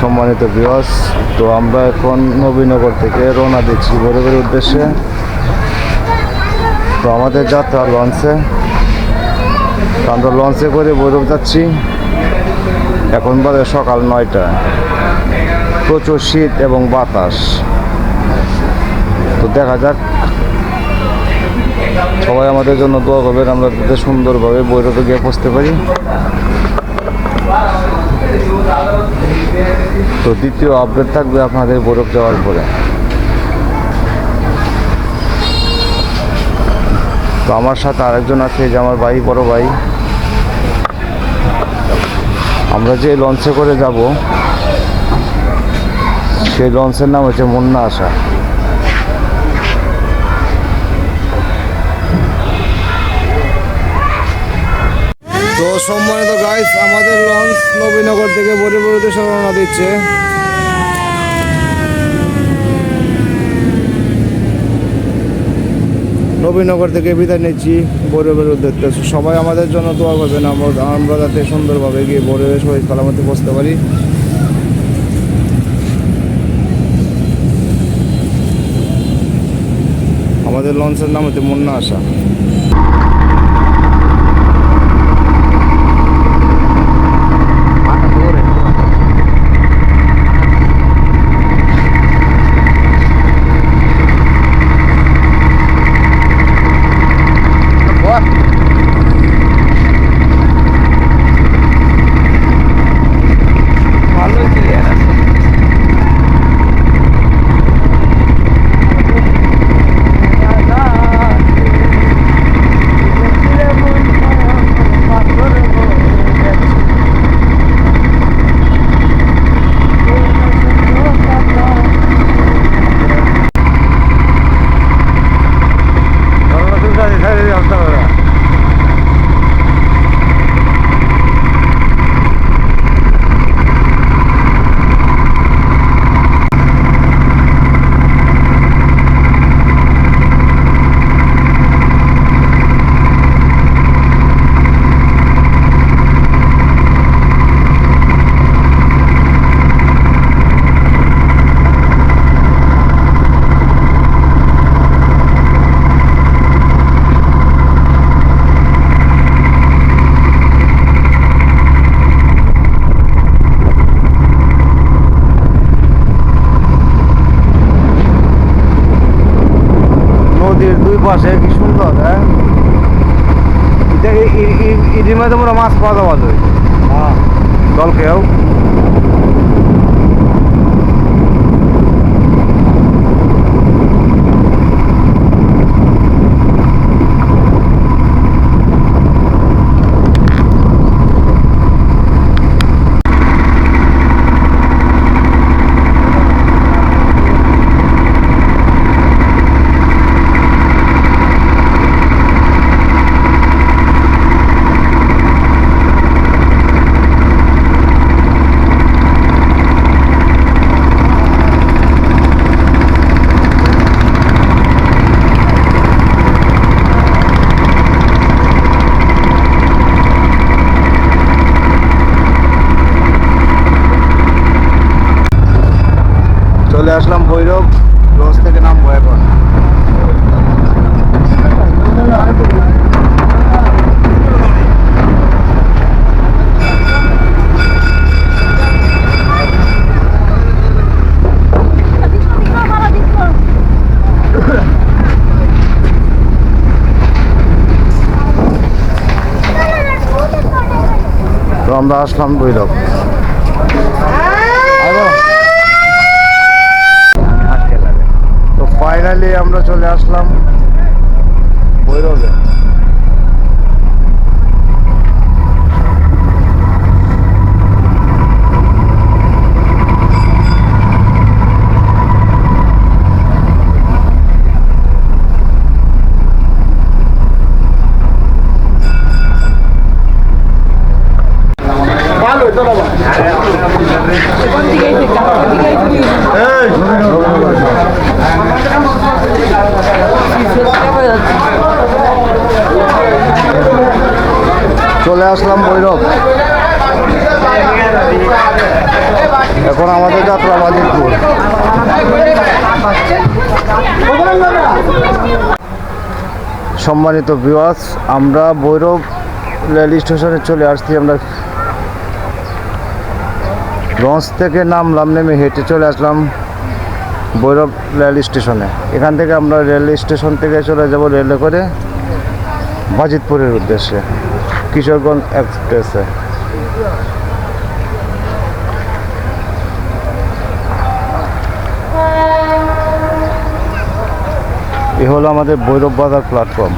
সম্মানিত বিয়স তো আমরা এখন নবীনগর থেকে রওনা দিচ্ছি বরফের উদ্দেশ্যে। তো আমাদের যাত্রা লঞ্চে, আমরা লঞ্চে করে বৈরব যাচ্ছি। এখন বাজে সকাল নয়টা। প্রচুর শীত এবং বাতাস। তো দেখা যাক। সবাই আমাদের জন্য দোয়া করবেন, আমরা সুন্দরভাবে বৈরবে গিয়ে পৌঁছতে পারি। তো দ্বিতীয় আপডেট থাকবে আপনাদের বরফ যাওয়ার পরে। তো আমার সাথে আরেকজন আছে যে আমার ভাই, বড় ভাই। আমরা যে লঞ্চে করে যাব, সেই লঞ্চের নাম হচ্ছে মুন্না আশা। তো সম্মানিত গাইস আমাদের লঞ্চ নবীনগর থেকে বরিবরিতে রওনা দিচ্ছে। নবীনগর থেকে বিদায় নিচ্ছি বরিবের উদ্দেশ্যে সবাই আমাদের জন্য দোয়া করবেন, আমরা আমরা যাতে সুন্দরভাবে গিয়ে বরিবের সহিত সালামতে পৌঁছতে পারি। আমাদের লঞ্চের নাম হচ্ছে মুন্না আশা। এটির মধ্যে মোটা মাছ পাওয়া যাওয়া যায়। জল খেয়েও চলে ভৈরব লঞ্চ থেকে নামবো এখন। তো আমরা আসলাম ভৈরব আইবো? তো ফাইনালি আমরা চলে আসলাম ভৈরবে চলে আসলাম ভৈরব। এখন আমাদের যাত্রা বাজিতপুর। সম্মানিত বিওয়াস আমরা ভৈরব রেল স্টেশনে চলে আসছি। আমরা লঞ্চ থেকে নামলাম, নেমে হেঁটে চলে আসলাম ভৈরব রেল স্টেশনে। এখান থেকে আমরা রেল স্টেশন থেকে চলে যাব রেলে করে বাজিতপুরের উদ্দেশ্যে। কিশোরগঞ্জ এক্সপ্রেসে। এ হলো আমাদের ভৈরব বাজার প্ল্যাটফর্ম